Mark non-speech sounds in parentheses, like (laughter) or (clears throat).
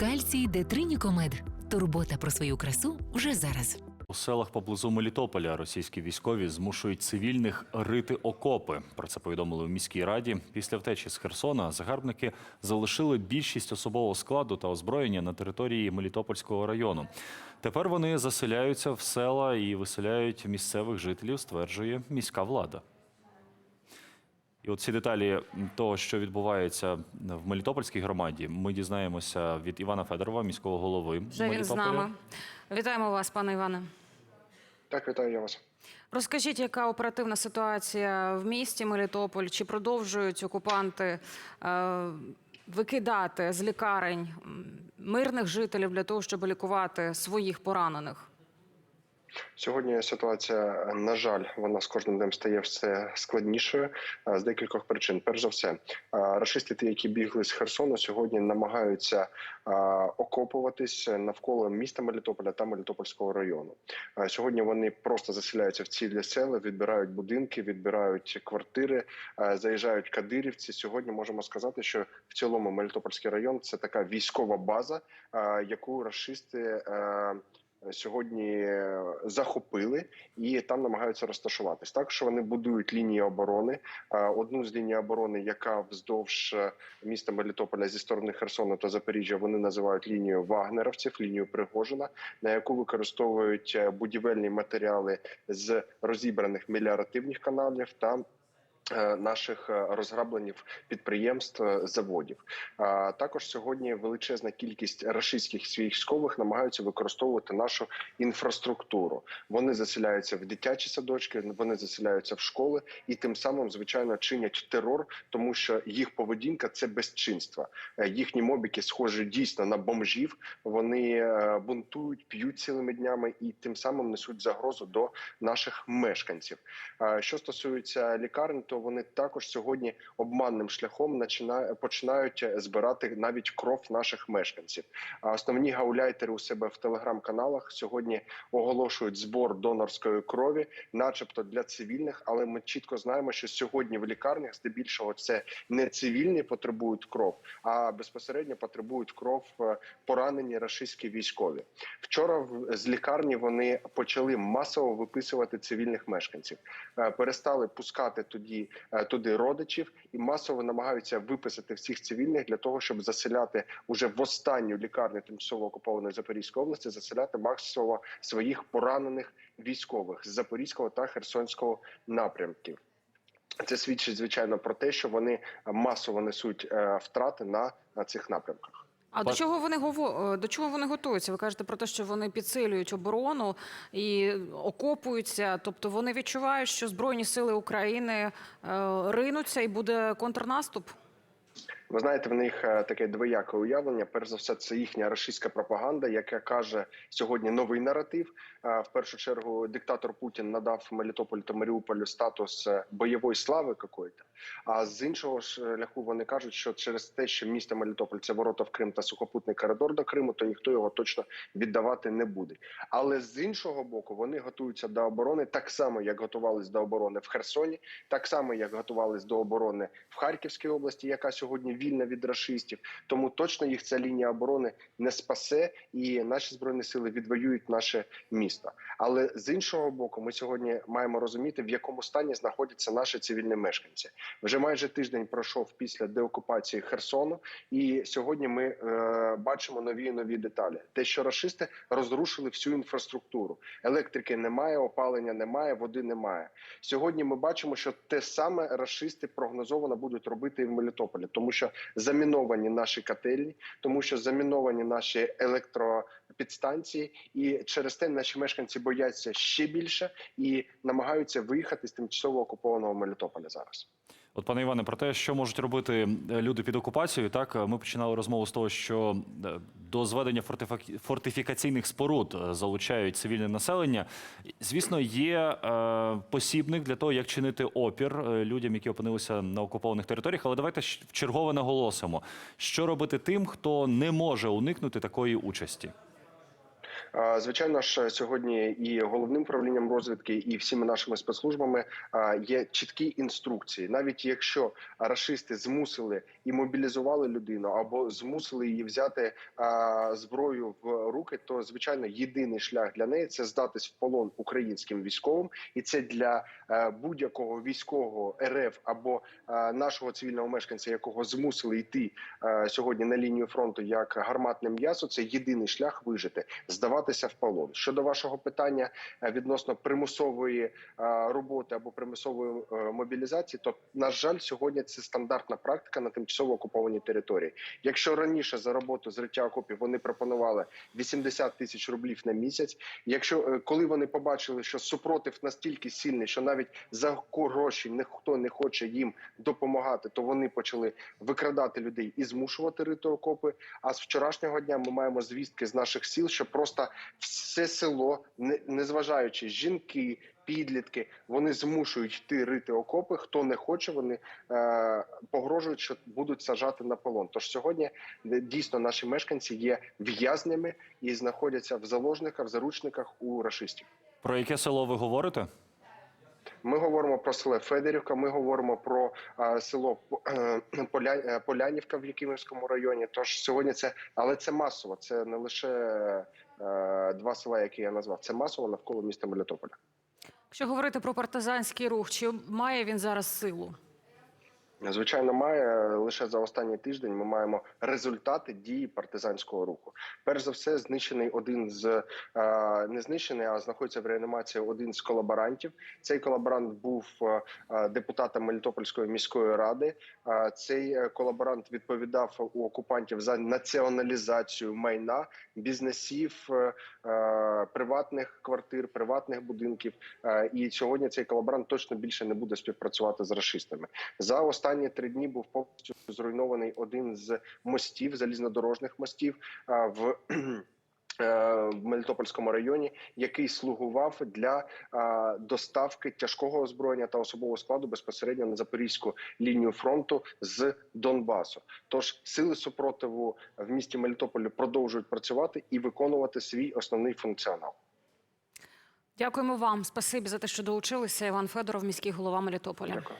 Кальцій Детринікомед. Турбота про свою красу вже зараз. У селах поблизу Мелітополя російські військові змушують цивільних рити окопи. Про це повідомили у міській раді. Після втечі з Херсона загарбники залишили більшість особового складу та озброєння на території Мелітопольського району. Тепер вони заселяються в села і виселяють місцевих жителів, стверджує міська влада. І от ці деталі того, що відбувається в Мелітопольській громаді, ми дізнаємося від Івана Федорова, міського голови Вже він з нами. Вітаємо вас, пане Іване. Так, вітаю я вас. Розкажіть, яка оперативна ситуація в місті Мелітополь? Чи продовжують окупанти е, викидати з лікарень мирних жителів для того, щоб лікувати своїх поранених? Сьогодні ситуація, на жаль, вона з кожним днем стає все складнішою е, з декількох причин. Перш за все, е, рашисти, ті, які бігли з Херсону, сьогодні намагаються е, окопуватись навколо міста Мелітополя та Мелітопольського району. Сьогодні вони просто заселяються в цілі села, відбирають будинки, відбирають квартири, заїжджають кадирівці. Сьогодні можемо сказати, що в цілому Мелітопольський район це така військова база, яку рашисти. Е, Сьогодні захопили і там намагаються розташуватись. Також вони будують лінії оборони. Е, Одну з ліній оборони, яка вздовж е, міста Мелітополя зі сторони Херсона та Запоріжжя, вони називають лінією вагнеровців, лінію Пригожина, на яку використовують е, будівельні матеріали з розібраних меліоративних каналів та е, Наших е, розграбленів підприємств е, заводів також сьогодні величезна кількість рашистських військових намагаються використовувати нашу інфраструктуру. Вони заселяються в дитячі садочки, вони заселяються в школи і тим самим звичайно чинять терор, тому що їх поведінка це безчинство. Е, Їхні мобіки схожі дійсно на бомжів. Вони е, бунтують, п'ють цілими днями і тим самим несуть загрозу до наших мешканців. Що стосується лікарень, то вони також сьогодні обманним шляхом починають збирати навіть кров наших мешканців. А основні гауляйтери у себе в телеграм-каналах сьогодні оголошують збор донорської крові, начебто для цивільних. Але ми чітко знаємо, що сьогодні в лікарнях здебільшого це не цивільні потребують кров, а безпосередньо потребують кров е, поранені рашистські військові. Вчора з лікарні вони почали масово виписувати цивільних мешканців, Е, перестали пускати тоді е, туди родичів і масово намагаються виписати всіх цивільних для того, щоб заселяти уже в останню лікарню тимчасово окупованої Запорізької області, заселяти масово своїх поранених військових з Запорізького та Херсонського напрямків. Це свідчить звичайно про те, що вони масово несуть е, втрати на, на цих напрямках. А до чого вони гово- е, до чого вони готуються? Ви кажете про те, що вони підсилюють оборону і окопуються. Тобто вони відчувають, що збройні сили України е, ринуться і буде контрнаступ. Ви знаєте, в них е, таке двояке уявлення. Перш за все, це їхня рашистська пропаганда, яка каже сьогодні новий наратив. В першу чергу диктатор Путін надав Мелітополю та Маріуполю статус бойової слави какої-то. А з іншого шляху вони кажуть, що через те, що місто Мелітополь це ворота в Крим та сухопутний коридор до Криму, то ніхто його точно віддавати не буде. Але з іншого боку, вони готуються до оборони так само, як готувались до оборони в Херсоні, так само як готувались до оборони в Харківській області, яка сьогодні вільна від рашистів. Тому точно їх ця лінія оборони не спасе, і наші збройні сили відвоюють наше місто. Але з іншого боку, ми сьогодні маємо розуміти, в якому стані знаходяться наші цивільні мешканці. Вже майже тиждень пройшов після деокупації Херсону, і сьогодні ми е, бачимо нові нові деталі. Те, що рашисти розрушили всю інфраструктуру, електрики немає, опалення немає, води немає. Сьогодні ми бачимо, що те саме рашисти прогнозовано будуть робити і в Мелітополі, тому що заміновані наші котельні, тому що заміновані наші електропідстанції, і через те наші мешканці бояться ще більше і намагаються виїхати з тимчасово окупованого Мелітополя зараз. От, пане Іване, про те, що можуть робити е, люди під окупацією, так е, ми починали розмову з того, що е, до зведення фортифікаційних споруд залучають цивільне населення. Звісно, є е, посібник для того, як чинити опір людям, які опинилися на окупованих територіях. Але давайте щ- вчергове наголосимо, що робити тим, хто не може уникнути такої участі. Звичайно ж, сьогодні і головним управлінням розвідки, і всіма нашими спецслужбами є чіткі інструкції. Навіть якщо рашисти змусили і мобілізували людину або змусили її взяти зброю в руки, то звичайно єдиний шлях для неї це здатись в полон українським військовим, і це для е, будь-якого військового РФ або е, нашого цивільного мешканця, якого змусили йти е, сьогодні на лінію фронту як гарматне м'ясо. Це єдиний шлях вижити, здаватися в полон. Щодо вашого питання е, відносно примусової е, роботи або примусової е, мобілізації, то на жаль, сьогодні це стандартна практика на тимчасово окупованій території. Якщо раніше за роботу зриття окопів вони пропонували 80 тисяч рублів на місяць. Якщо коли вони побачили, що супротив настільки сильний, що навіть за гроші ніхто не хоче їм допомагати, то вони почали викрадати людей і змушувати рити окопи. А з вчорашнього дня ми маємо звістки з наших сіл, що просто все село, не- незважаючи жінки. Підлітки вони змушують йти рити окопи. Хто не хоче, вони е, погрожують, що будуть сажати на полон. Тож сьогодні дійсно наші мешканці є в'язнями і знаходяться в заложниках, в заручниках у рашистів. Про яке село ви говорите? Ми говоримо про село Федерівка. Ми говоримо про село е, е, Полянівка в Якимівському районі. Тож сьогодні це, але це масово. Це не лише е, два села, які я назвав. Це масово навколо міста Мелітополя. Якщо говорити про партизанський рух, чи має він зараз силу? Звичайно, має лише за останній тиждень. Ми маємо результати дії партизанського руху. Перш за все, знищений один з е, не знищений, а знаходиться в реанімації один з колаборантів. Цей колаборант був е, депутатом Мелітопольської міської ради. Е, Цей колаборант відповідав у окупантів за націоналізацію майна бізнесів, приватних квартир, приватних будинків. І сьогодні цей колаборант точно більше не буде співпрацювати з рашистами. За останні три дні був повністю зруйнований один з мостів, залізнодорожних мостів в. (clears throat) е, В Мелітопольському районі, який слугував для доставки тяжкого озброєння та особового складу безпосередньо на запорізьку лінію фронту з Донбасу. Тож сили супротиву в місті Мелітополі продовжують працювати і виконувати свій основний функціонал. Дякуємо вам. Спасибі за те, що долучилися. Іван Федоров, міський голова Мелітополя. Дякую.